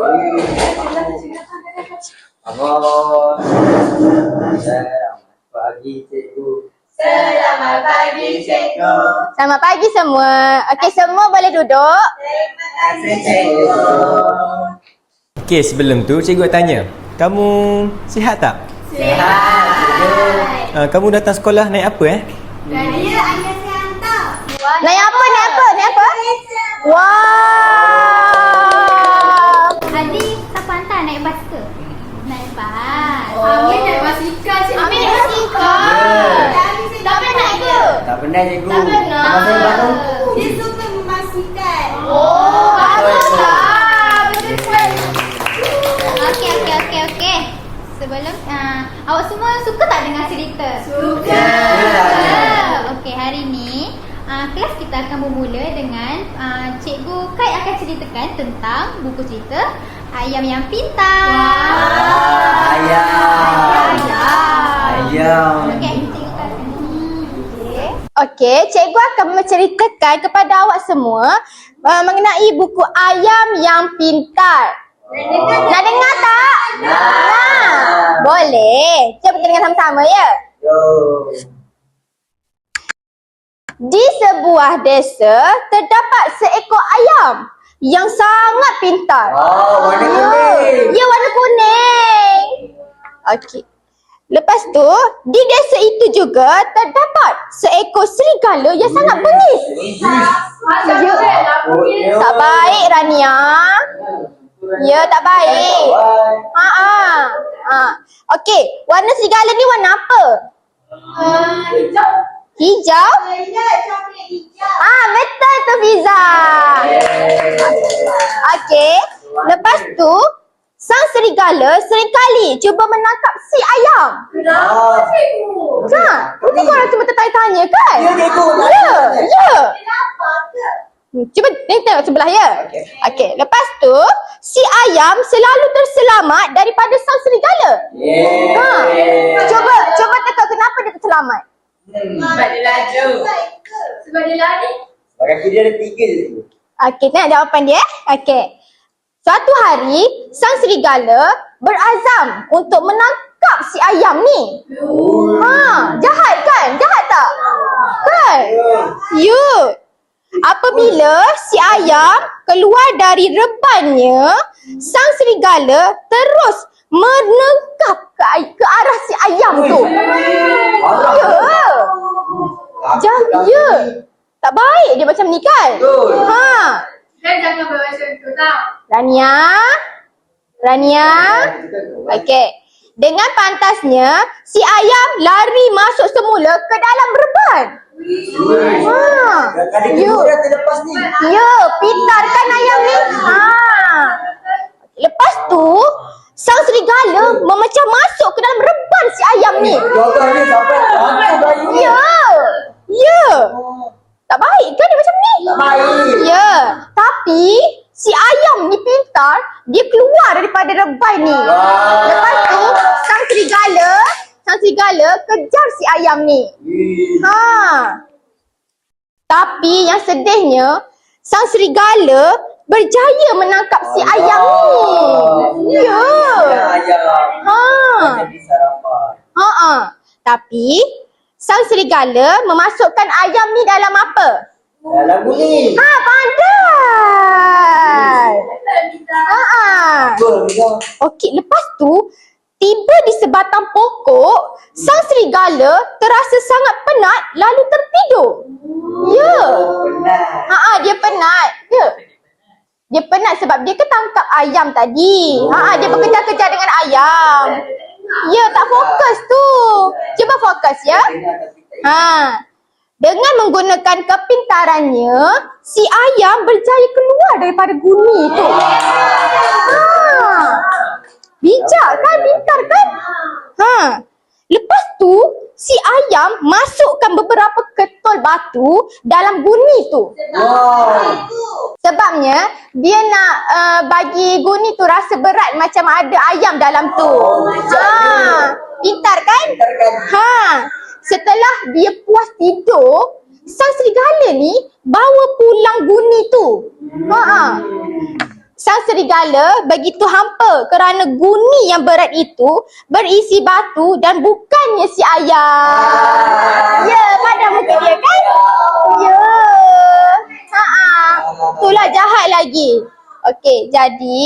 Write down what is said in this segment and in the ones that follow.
Selamat pagi cikgu. Selamat pagi, cikgu. Selamat pagi semua. Okey, semua boleh duduk. Terima kasih, cikgu. Okey, sebelum tu cikgu nak tanya. Kamu sihat tak? Sihat. Uh, kamu datang sekolah naik apa eh? Raya ayah saya hantar. Naik apa? Naik apa? Naik apa? Wow. Adi siapa hantar naik bas ke? Naik bas. Amin naik basikal, cikgu. Amin naik basikal. Tak pernah ke? Tak pernah cikgu. Tak pernah. Masa yang baru. Dia suka memastikan. Oh, bagus Betul. lah. Betul sekali. Okey, okey, okey, okey. Sebelum uh, awak semua suka tak dengar cerita? Suka. Okey, hari ni uh, kelas kita akan bermula dengan uh, Cikgu Kai akan ceritakan tentang buku cerita Ayam yang Pintar. Ah, Ayam. Ayam. Okey, Cikgu Kai. Okey, cikgu akan menceritakan kepada awak semua uh, mengenai buku Ayam yang Pintar. Nak dengar tak? Nak. Boleh. Cuba kita dengar sama-sama ya. Yo. Di sebuah desa terdapat seekor ayam yang sangat pintar. Oh, warna kuning. Ya, warna kuning. Okey. Lepas tu, di desa itu juga terdapat seekor serigala yang sangat bengis. Ya. Tak baik, Rania. Ya, tak baik. Ha ah. Ha. Okey, warna serigala ni warna apa? Hijau. Hijau? Ingat coklat hijau. Ah, betul tu Fiza. Okey. Lepas tu, sang serigala seringkali cuba menangkap si ayam. Oh. Cikgu. Ha, itu korang cuma tertanya-tanya kan? Ya, cikgu. Ya, ya. Kenapa ke? Hmm, Cuba ni tengok sebelah ya. Okey. Okey, lepas tu si ayam selalu terselamat daripada sang serigala. Yeah. Ha. Cuba cuba teka kenapa dia terselamat. Hmm. Sebab dia laju. Sebab dia lari. Kaki dia ada tiga je cikgu. Okey, tengok jawapan dia. Okey. Suatu hari, sang serigala berazam untuk menangkap si ayam ni. Ha, jahat kan? Jahat tak? Kan? Ya. Apabila si ayam keluar dari rebannya, sang serigala terus menangkap ke, ke arah si ayam tu. Ya. Ja, ya. Tak baik dia macam ni kan? Ha. Dan jangan buat macam tu tau. Rania. Rania. Okey. Dengan pantasnya, si ayam lari masuk semula ke dalam reban. Ha. Kaki Ya. kedua dah terlepas ni. Ya, pintar kan ayam ni? Ha. Lepas tu, sang serigala memecah masuk ke dalam reban si ayam ni. Jaga ni sampai sampai bayi ni. Ya. Ya. Tak baik kan dia macam ni? Tak baik. Ya. Tapi si ayam ni pintar, dia keluar reban ni. Wah. Lepas tu sang serigala, sang serigala kejar si ayam ni. Ih. Ha. Tapi yang sedihnya, sang serigala berjaya menangkap si ayam ni. Ya. Ayam. Ha. Ha ah. Tapi sang serigala memasukkan ayam ni dalam apa? Dalam kuning. Ha, pandai. Ha? Okey, lepas tu tiba di sebatang pokok, sang serigala terasa sangat penat lalu tertidur. Ya. Ha ah, dia penat. Ya. Dia penat sebab dia ketangkap ayam tadi. Ha ah, dia bekerja-kerja dengan ayam. Ya, tak fokus tu. Cuba fokus ya. Ha. Dengan menggunakan kepintarannya, si ayam berjaya keluar daripada guni tu. Ha. Bijak kan? Pintar kan? Ha. Lepas tu, si ayam masukkan beberapa ketol batu dalam guni tu. Wow. Sebabnya dia nak uh, bagi guni tu rasa berat macam ada ayam dalam tu. Ha, pintar kan? Pintar kan? Ha. Setelah dia puas tidur, sang serigala ni bawa pulang guni tu. Ha. ha. Sang serigala begitu hampa kerana guni yang berat itu berisi batu dan bukannya si ayam. Ya, pada muka dia kan? Ya. Ha Itulah jahat lagi. Okey, jadi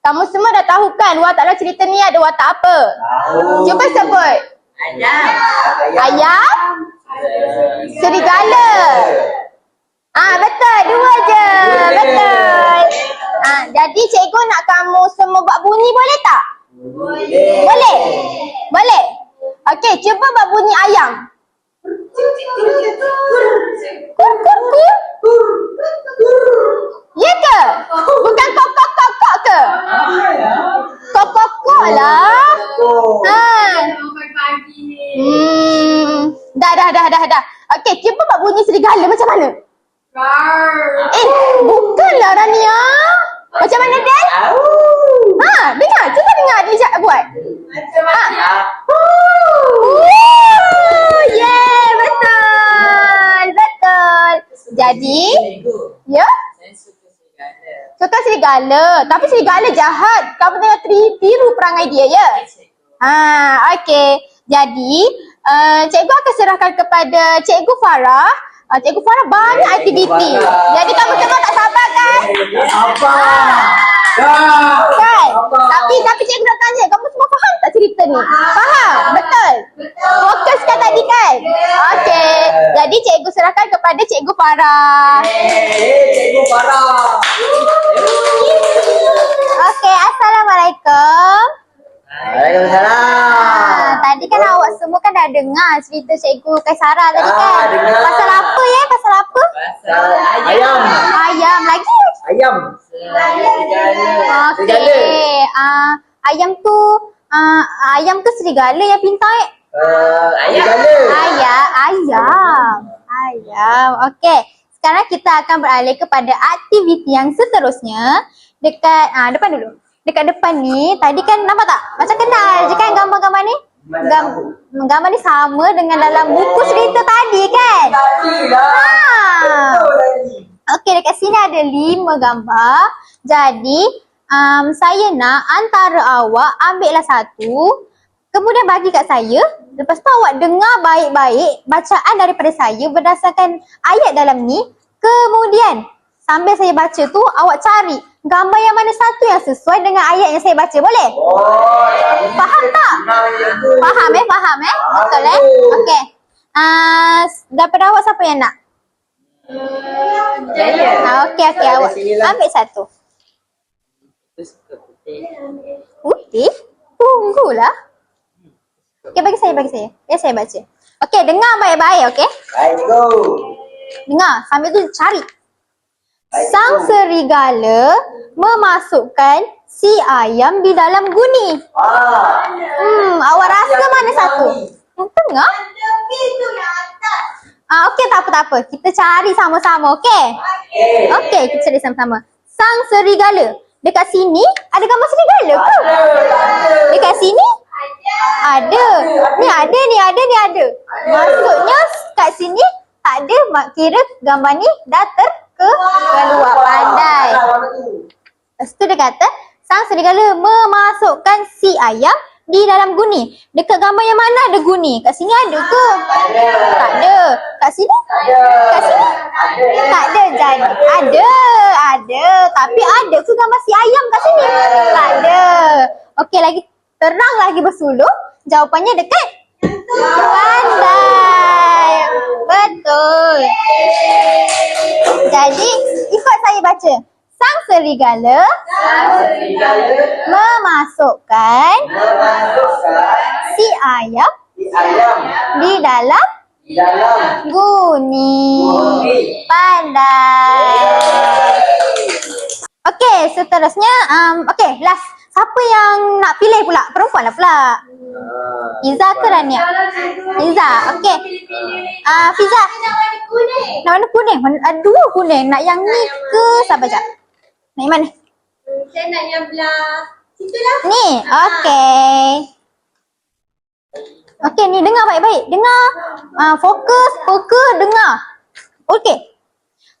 kamu semua dah tahu kan watak dalam cerita ni ada watak apa? Tahu. Cuba sebut. Ayam. Ayam, serigala. Ah betul, dua je. Betul. Ah jadi cikgu nak kamu semua buat bunyi boleh tak? Boleh. Boleh? Boleh? Okey, cuba buat bunyi ayam. Kur kur kur. Ya ke? Bukan kok kok kok kok ke? Kok kok kok lah. Ha. Dah dah dah dah dah. Okey, cuba buat bunyi serigala macam mana? Rar. Eh, bukanlah Rania. Macam mana Dan? Ha, dengar. Cuba dengar dia cakap buat. Macam mana? Woo! Yeah, betul. Betul. Jadi, ya? Contoh serigala. Tapi serigala jahat. Kamu tengah tri- tiru perangai dia, ya? Ha, okey. Jadi, uh, cikgu akan serahkan kepada Cikgu Farah. Uh, Cikgu Farah banyak aktiviti. Farah. Jadi kamu semua tak sabar kan? Apa? Dah. Kan? Tapi tapi cikgu nak tanya, kamu semua faham tak cerita ni? Faham? Betul? Fokuskan tadi kan? Okey. Jadi cikgu serahkan kepada Cikgu Farah. Eh, cikgu Farah. Okey, Assalamualaikum. Waalaikumsalam. Ah, tadi kan awak semua kan dah dengar cerita Cikgu Kaisara tadi Ah, kan? dengar. Pasal apa ya? Pasal apa? Pasal ayam. Ayam lagi. Ayam. Serigala. Okey. Ah, ayam tu ah, ayam ke serigala yang pintar eh? Uh, serigala. Ayam, ayam. Ayam. Okey. Sekarang kita akan beralih kepada aktiviti yang seterusnya. Dekat ah depan dulu. Dekat depan ni, tadi kan nampak tak? Macam kenal je kan gambar-gambar ni? Gam, gambar ni sama dengan dalam buku cerita tadi kan? Tadi lah. Ha. Okey, dekat sini ada lima gambar. Jadi, um, saya nak antara awak ambillah satu. Kemudian bagi kat saya. Lepas tu awak dengar baik-baik bacaan daripada saya berdasarkan ayat dalam ni. Kemudian, sambil saya baca tu, awak cari gambar yang mana satu yang sesuai dengan ayat yang saya baca. Boleh? Oh, tadi Faham tak? Faham eh? Faham eh? Betul eh? Okey. Uh, daripada awak siapa yang nak? Jaya. Ah, okey okey awak lah. ambil satu. Putih? Tunggulah. Okey bagi saya bagi saya. Ya saya baca. Okey dengar baik-baik okey. Baik, go. Dengar sambil tu cari. Sang serigala memasukkan si ayam di dalam guni. Ah. Hmm, awak rasa Yang mana satu? Yang tengah? Yang atas. Ah okey tak apa tak apa. Kita cari sama-sama okey. Eh. Okey, kita cari sama-sama. Sang serigala. Dekat sini ada gambar serigala ke? Dekat sini ada. Ni ada, ni ada, ni ada. Maksudnya kat sini tak ada. Kira gambar ni dah ter ke keluar pandai. Lepas tu dia kata, sang serigala memasukkan si ayam di dalam guni. Dekat gambar yang mana ada guni? Kat sini ada ke? Tak ada. Kat sini? Kat sini? Tak ada jadi. Ada. Ada. Tapi ada ke gambar si ayam kat sini? Tak ada. Okey lagi terang lagi bersuluh. Jawapannya dekat pandai. Ikut saya baca. Sang serigala memasukkan Memasukkan si ayam si ayam di dalam di dalam guni. Guni. Pandai. Okey, seterusnya um, okey, last. Siapa yang nak pilih pula? Perempuan lah pula. Ah. Iza ke Rania? Iza, okey. Ah, uh, Fiza. Nak kuning. Nak warna kuning? Mana, ada dua kuning. Nak yang ni ke? Sabar jap. Nak yang mana? Saya nak yang belah. Situ lah. Ni, okey. Okey, ni dengar baik-baik. Dengar. Uh, fokus, fokus, dengar. Okey.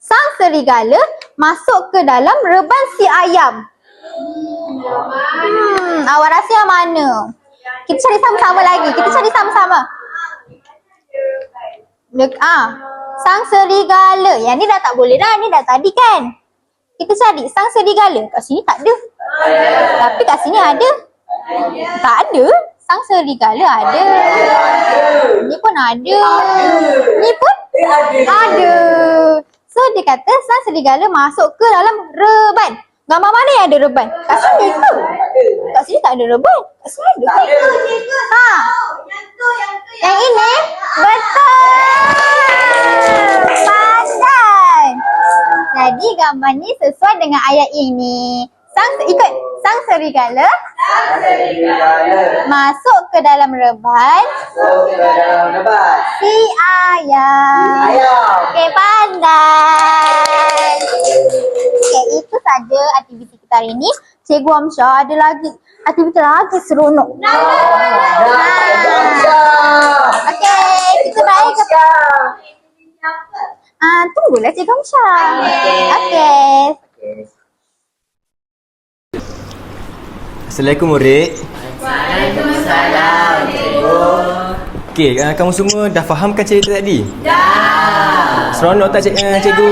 sang serigala masuk ke dalam reban si ayam. Hmm, awak rasa yang mana? Kita cari sama-sama lagi. Kita cari sama-sama. Ah, sang serigala. Yang ni dah tak boleh dah. Ni dah tadi kan? Kita cari sang serigala. Kat sini tak ada. Tapi kat sini ada. Tak ada. Sang serigala ada. Ni pun ada. Ni pun ada. So dia kata sang serigala masuk ke dalam reban. Gambar mana yang ada reban? Kat sini tu. Kat sini tak ada reban. Kat sini ada. Ha. Yang tu, yang tu, Yang ini betul. Jadi gambar ni sesuai dengan ayat ini. Sang ikut sang serigala Serigala masuk ke dalam reban masuk ke dalam lebat. si ayam. Ayam. Okey, pandai. Okey, itu saja aktiviti kita hari ini. Cikgu Amsyah ada lagi aktiviti lagi seronok. Nah, Jamsyah. Okey, kita baik ke Ah, tunggulah Cikgu Amsyah. Okey. Assalamualaikum murid. Waalaikumsalam. Cikgu. Okey, uh, kamu semua dah fahamkan cerita tadi? Dah. Seronok tak cik, uh, cikgu?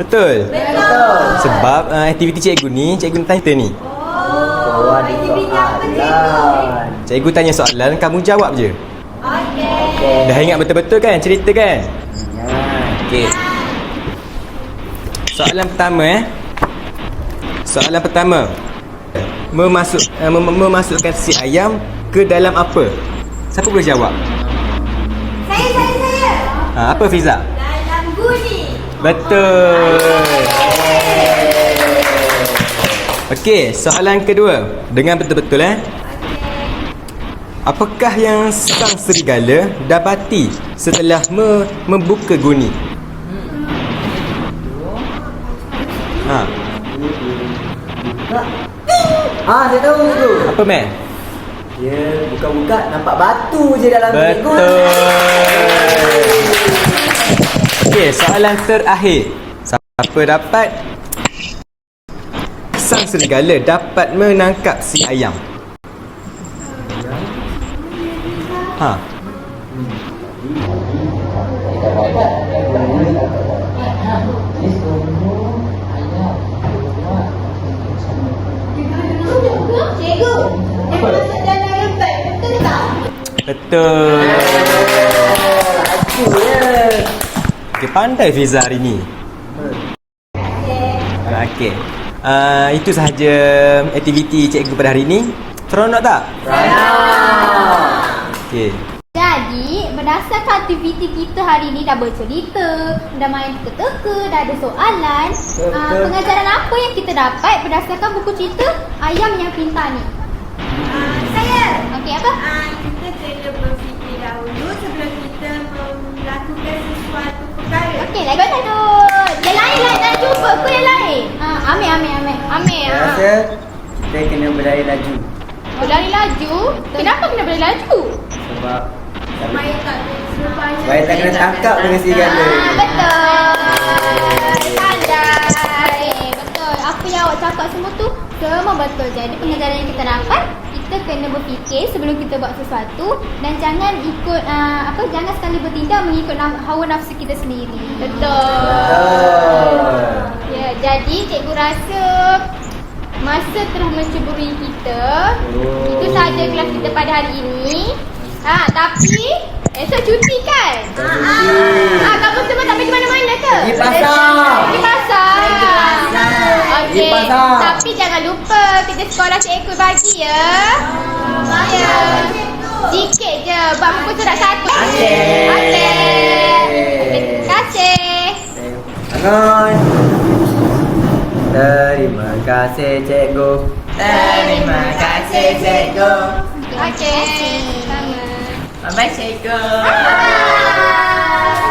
Betul? Betul. Sebab uh, aktiviti cikgu ni, cikgu nak tanya kita ni. Oh, ada soalan. Cikgu tanya soalan, kamu jawab je. Okey. Dah ingat betul-betul kan cerita kan? Okey. Soalan pertama eh. Soalan pertama. Memasuk uh, mem- memasukkan si ayam ke dalam apa? Siapa boleh jawab? Saya, saya, saya. Ha, apa Fiza? Dalam guni. Betul. Okey, soalan kedua. Dengan betul-betul eh. Apakah yang sang serigala dapati setelah me- membuka guni? Ha, Ah, saya tahu tu. apa Mel? Dia buka-buka nampak batu je dalam. Betul. Okey, soalan terakhir. Siapa dapat sang serigala dapat menangkap si ayam? Ha. Ya. Okey, pandai Fiza hari ni. Okey. Uh, itu sahaja aktiviti cikgu pada hari ini. Seronok tak? Okey. Jadi, berdasarkan aktiviti kita hari ni dah bercerita, dah main teka-teka, dah ada soalan. Uh, pengajaran apa yang kita dapat berdasarkan buku cerita Ayam yang Pintar ni? Ah, saya. Okey, apa? Ah, kita kena berfikir dahulu sebelum kita melakukan sesuatu perkara. Okey, lagi satu. Yang lain lah, nak jumpa aku yang lain. Ah, Amir, Amir, Amir. Amir. Saya ah. rasa kita kena berlari laju. Berlari laju? Kenapa kena berlari laju? Sebab Supaya tak supaya supaya tak kena tangkap dengan serigala. Ah, betul. Pandai. Betul. Apa yang awak cakap semua tu semua betul. Jadi pengajaran yang kita dapat kita kena berfikir sebelum kita buat sesuatu dan jangan ikut uh, apa jangan sekali bertindak mengikut na- hawa nafsu kita sendiri. Betul. Ya, jadi cikgu rasa masa telah menceburi kita. Oh. Itu sahaja kelas kita pada hari ini. Ha, tapi esok cuti kan? Cuti. Ah, kamu semua tak pergi mana-mana ke? Pergi pasar. Pergi pasar. Okey. Tapi jangan lupa kerja sekolah cikgu bagi ya. Ya. Sikit je. Buat muka surat satu. Okey. Okey. Terima kasih. Terima kasih cikgu. Terima kasih cikgu. Okey. Sama. Bye cikgu. Bye.